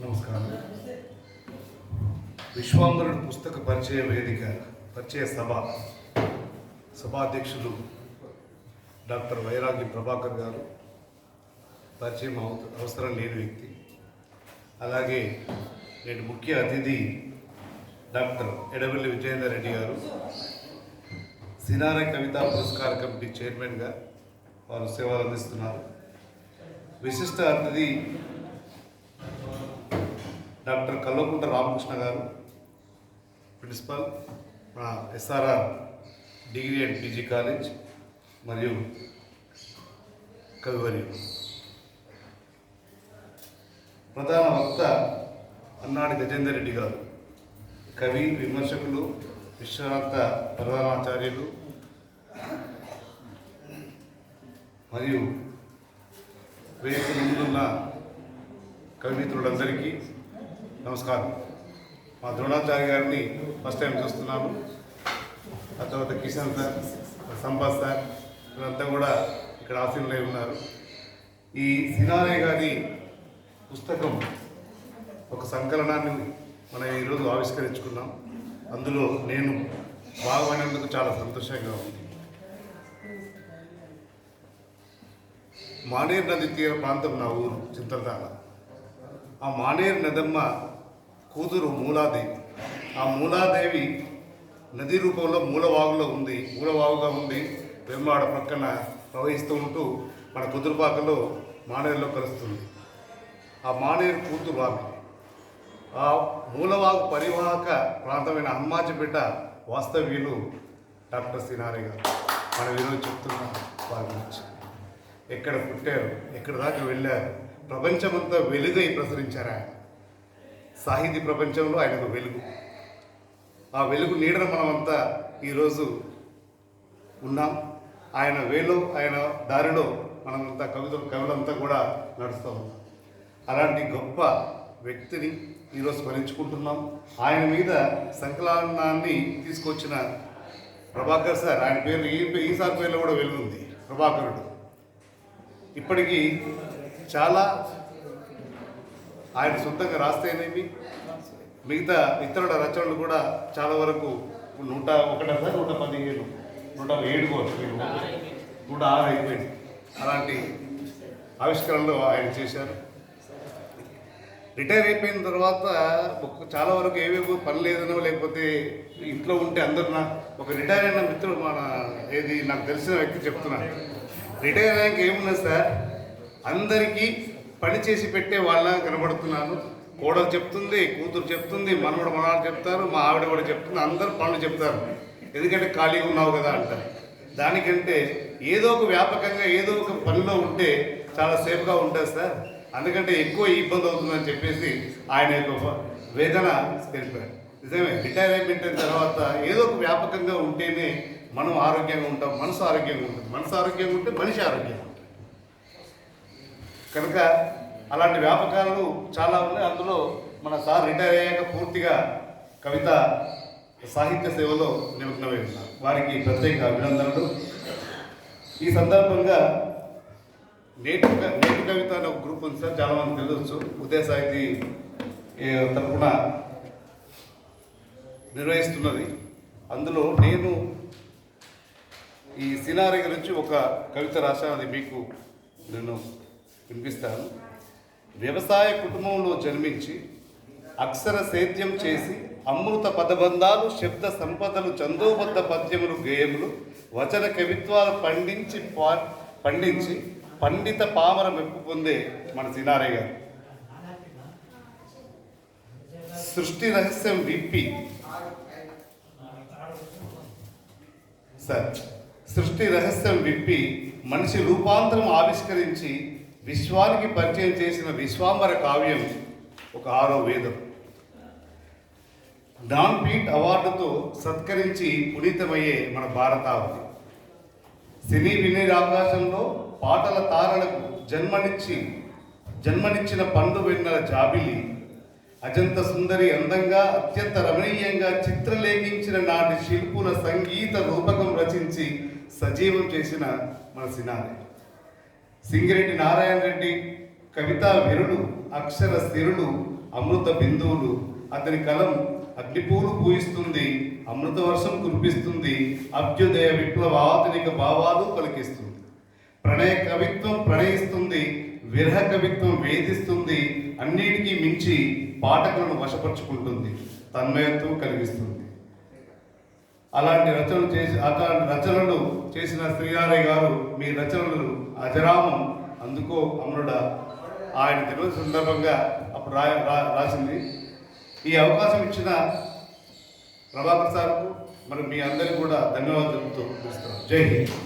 నమస్కారం. విశ్వాంబరుడు పుస్తక పరిచయ వేదిక పరిచయ సభ సభాధ్యక్షులు డాక్టర్ వైరాగి ప్రభాకర్ గారు. పరిచయం అవ- అవసరం లేని వ్యక్తి. అలాగే నేటి ముఖ్య అతిథి డాక్టర్ ఎడవల్లి విజయేందర్ రెడ్డి గారు. సినార కవితా పురస్కార కమిటీ చైర్మన్గా వారు సేవలు అందిస్తున్నారు. విశిష్ట అతిథి డాక్టర్ కల్వకుంట రామకృష్ణ గారు ప్రిన్సిపల్ మన SRR degree and PG college మరియు కవివరి ప్రధాన వక్త అన్నాడి గజేందర్ రెడ్డి గారు కవి విమర్శకులు విశ్రాంత ప్రధానాచార్యులు మరియు రేపు ముందున్న కవిత్రులందరికీ నమస్కారం. మా ద్రోణాచార్య గారిని ఫస్ట్ టైం చూస్తున్నాము. ఆ తర్వాత కిషన్ సార్ సంపత్ సార్ వీళ్ళంతా కూడా ఇక్కడ ఆశీనులై ఉన్నారు. ఈ సినారే గారి పుస్తకం ఒక సంకలనాన్ని మనం ఈరోజు ఆవిష్కరించుకున్నాం. అందులో నేను బాగుపడినందుకు చాలా సంతోషంగా ఉంది. మానేర్ నది తీర ప్రాంతం నా ఊరు చింతలదాన ఆ మానేరు నదమ్మ కూతురు మూలాదేవి. ఆ మూలాదేవి నది రూపంలో మూలవాగులో ఉంది మూలవాగుగా ఉంది వెమ్మాడ పక్కన ప్రవహిస్తూ ఉంటూ మన కుదురుపాకలో మానేరులో కలుస్తుంది. ఆ మానేరు కూతురు ఆమె. ఆ మూలవాగు పరివాహక ప్రాంతమైన హనుమాజిపేట వాస్తవ్యులు డాక్టర్ సినారి గారు మనం ఈరోజు చెప్తున్నాం వారి గురించి. ఎక్కడ పుట్టారు ఎక్కడ దాకా వెళ్ళారు ప్రపంచమంతా వెలుగై ప్రసరించారు? ఆయన సాహితీ ప్రపంచంలో ఆయనకు వెలుగు. ఆ వెలుగు నీడన మనమంతా ఈరోజు ఉన్నాం. ఆయన వేలో ఆయన దారిలో మనమంతా కవితలు కవులంతా కూడా నడుస్తూ ఉన్నాం. అలాంటి గొప్ప వ్యక్తిని ఈరోజు స్మరించుకుంటున్నాం. ఆయన మీద సంకలనాన్ని తీసుకొచ్చిన ప్రభాకర్ సార్ ఆయన పేరు ఈ ఈసారి పేరులో కూడా వెలుగుంది. ప్రభాకరుడు. ఇప్పటికీ చాలా ఆయన సొంతంగా రాస్తేనేమి? మిగతా ఇతరుల రచనలు కూడా చాలా వరకు నూట ఒకటి నూట పదిహేను నూట ఏడు నూట ఆరు అయిపోయింది. అలాంటి ఆవిష్కరణలు ఆయన చేశారు. రిటైర్ అయిపోయిన తర్వాత ఒక చాలా వరకు ఏవేవో పని లేదనో లేకపోతే ఇంట్లో ఉంటే అందరు నా ఒక రిటైర్ అయిన మిత్రుడు మన ఏది నాకు తెలిసిన వ్యక్తి చెప్తున్నాను రిటైర్ అయ్యాక ఏమున్నా సార్? అందరికీ పని చేసి పెట్టే వాళ్ళ కనబడుతున్నాను. కోడలు చెప్తుంది కూతురు చెప్తుంది మనవడు మనవాడు చెప్తారు మా ఆవిడ కూడా చెప్తుంది అందరు పనులు చెప్తారు. ఎందుకంటే ఖాళీగా ఉన్నావు కదా అంటారు దానికంటే ఏదో ఒక వ్యాపకంగా ఏదో ఒక పనిలో ఉంటే చాలా సేఫ్గా ఉంటుంది సార్. అందుకంటే ఎక్కువ ఇబ్బంది అవుతుందని చెప్పేసి ఆయన యొక్క వేదన తెలిపారు. నిజమే రిటైర్మెంట్ అయిన తర్వాత ఏదో ఒక వ్యాపకంగా ఉంటేనే మనం ఆరోగ్యంగా ఉంటాం మనసు ఆరోగ్యంగా ఉంటుంది. మనసు ఆరోగ్యంగా ఉంటే మనిషి ఆరోగ్యంగా ఉంటుంది. కనుక అలాంటి వ్యాపకాలు చాలా ఉన్నాయి. అందులో మన సార్ రిటైర్ అయ్యాక పూర్తిగా కవిత సాహిత్య సేవలో నిమగ్నమై ఉన్నారు. వారికి ప్రత్యేక అభినందనలు. ఈ సందర్భంగా నేటి నేటి కవిత అనే ఒక గ్రూప్ ఉంది సార్. చాలా మంది ఉదయ సాహితీ తరఫున నిర్వహిస్తున్నది. అందులో నేను ఈ సినారీ గురించి ఒక కవిత రాశాను. అది మీకు నేను వినిపిస్తాను. వ్యవసాయ కుటుంబంలో జన్మించి అక్షర సేద్యం చేసి అమృత పదబంధాలు శబ్ద సంపదలు చందోబద్ధ పద్యములు గేయములు వచన కవిత్వాలు పండించి పా- పండించి పండిత పామర మెప్పు పొందే మన సినారే గారు. సృష్టి రహస్యం విప్పి సార్ సృష్టి రహస్యం విప్పి మనిషి రూపాంతరం ఆవిష్కరించి విశ్వానికి పరిచయం చేసిన విశ్వాంబర కావ్యం ఒక ఆరో వేదం. డాన్పీట్ అవార్డుతో సత్కరించి పునీతమయ్యే మన భారతావతి. సినీ వినీర్ ఆకాశంలో పాటల తారలకు జన్మనిచ్చి జన్మనిచ్చిన పండు వెన్నెల జాబిలి. అజంత సుందరి అందంగా అత్యంత రమణీయంగా చిత్రలేఖించిన నాటి శిల్పుల సంగీత రూపకం రచించి సజీవం చేసిన మన సినారే సింగిరెడ్డి నారాయణ రెడ్డి కవితా విరుడు అక్షర స్థిరులు అమృత బిందువులు. అతని కలం అగ్నిపూలు పూయిస్తుంది అమృత వర్షం కురిపిస్తుంది అభ్యుదయ విప్లవ ఆధునిక భావాలు పలికిస్తుంది. ప్రణయ కవిత్వం ప్రణయిస్తుంది విరహ కవిత్వం వేధిస్తుంది అన్నిటికీ మించి పాఠకులను వశపరుచుకుంటుంది తన్మయత్వం కలిగిస్తుంది. అలాంటి రచనలు చేసి అలాంటి రచనలు చేసిన శ్రీనారాయణ గారు మీ రచనలు అజరామం అందుకో అమరుడా ఆయన దిన సందర్భంగా అప్పుడు రా రాసింది. ఈ అవకాశం ఇచ్చిన ప్రభాకర్ సార్కు మరి మీ అందరికీ కూడా ధన్యవాదాలతో పిలుస్తున్నాను జై హింద్.